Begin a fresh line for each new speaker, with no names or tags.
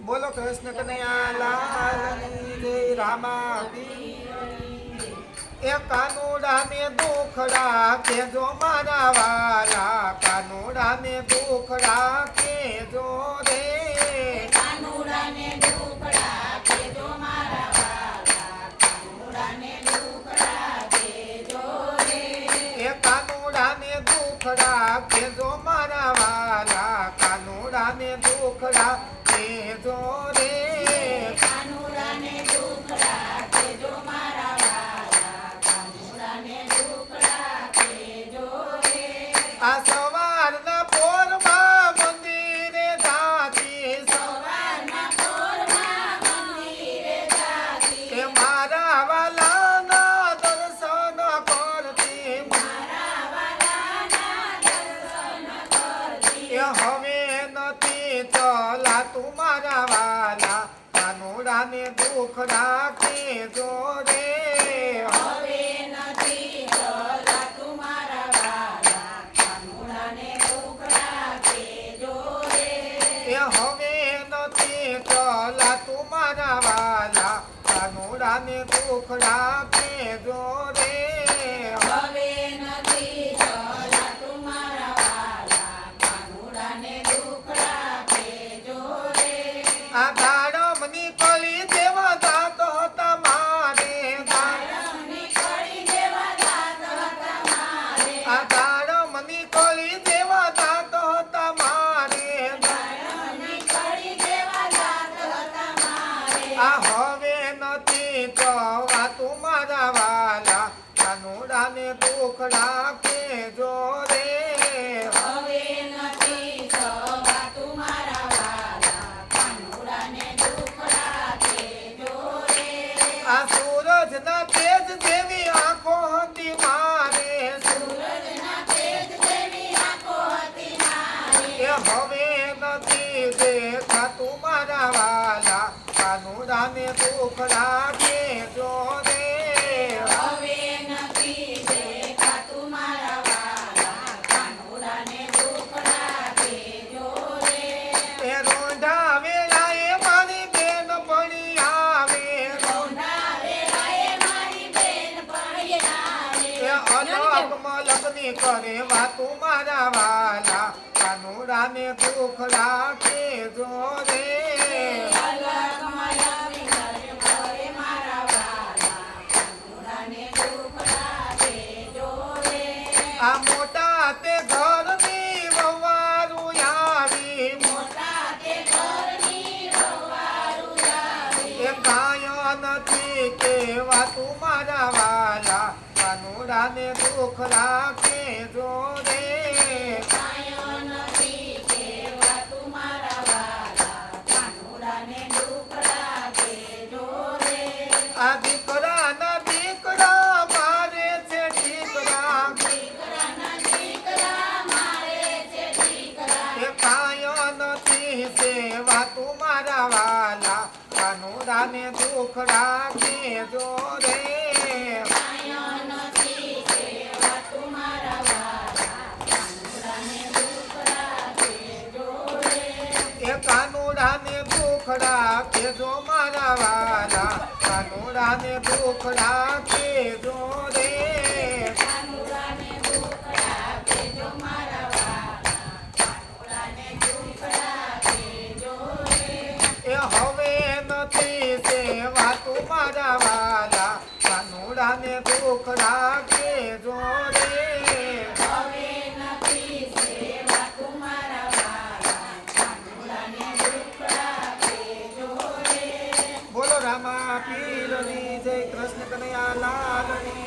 બોલો કૃષ્ણ કનૈયા લાલની જય રામા એ કાનુડા ને દુખડા કેજો મારા વાલા. કાનુડા ને દુખડા કેજો રે.
કાનુડાને ઢોકળા કેજો મારા વાલા. કાનુડાને ઢોકળા કેજો રે.
એ કાનુડા ને દુખડા કેજો હવે નથી ચલાતું મારા વાલા. કાનુડાને દુઃખ રાખે જો રે.
હવે નથી ચલાતું મારા વાલા. કાનુડાને ઢોકળા કેજો રે.
એ હવે નથી ચલાતું મારા વાલા. કાનુડાને દુઃખ રાખે જવાતું મારા. વાલા. કાનુડાને દુઃખ રાખે આ સૂરજના તેજ જેવી આંખો હતી મારે.
સૂરજના તેજ જેવી આંખો હતી મારી
એ હવે નથી દેખાતું મારા વાલા. કાનુડાને દુખ રાખે અલગ મલકની કરે વાતું મારા વાલા કાનુડાને દુઃખ રાખે જો રે
અલગ મલકની ઘરે ઘરે મારા વાલા કાનુડાને ઢોકળા કેજો રે.
આ મોટા તે ઘરની વવારું આવી
મોટા તે ઘરની વહુવારું આવી.
એ કાયા નથી કેવાતું મારા વાલા કાનુડાને દુઃખ રાખે જો રે.
કાયો.
આ દીકરા છે દીકરા.
મારે છે દીકરા.
એ નથી સેવા તું મારા વાલા. કાનુડાને દુઃખ રાખે જો રે.
કાનુડાને
ને ભૂખડા જો મારા વાલા. કાનુડા
ને ભૂખડા કેજો કેજો રે.
એ હવે નથી સેવા તું મારા વાલા. કાનુડા ને ભૂખડા જો રે. લાલની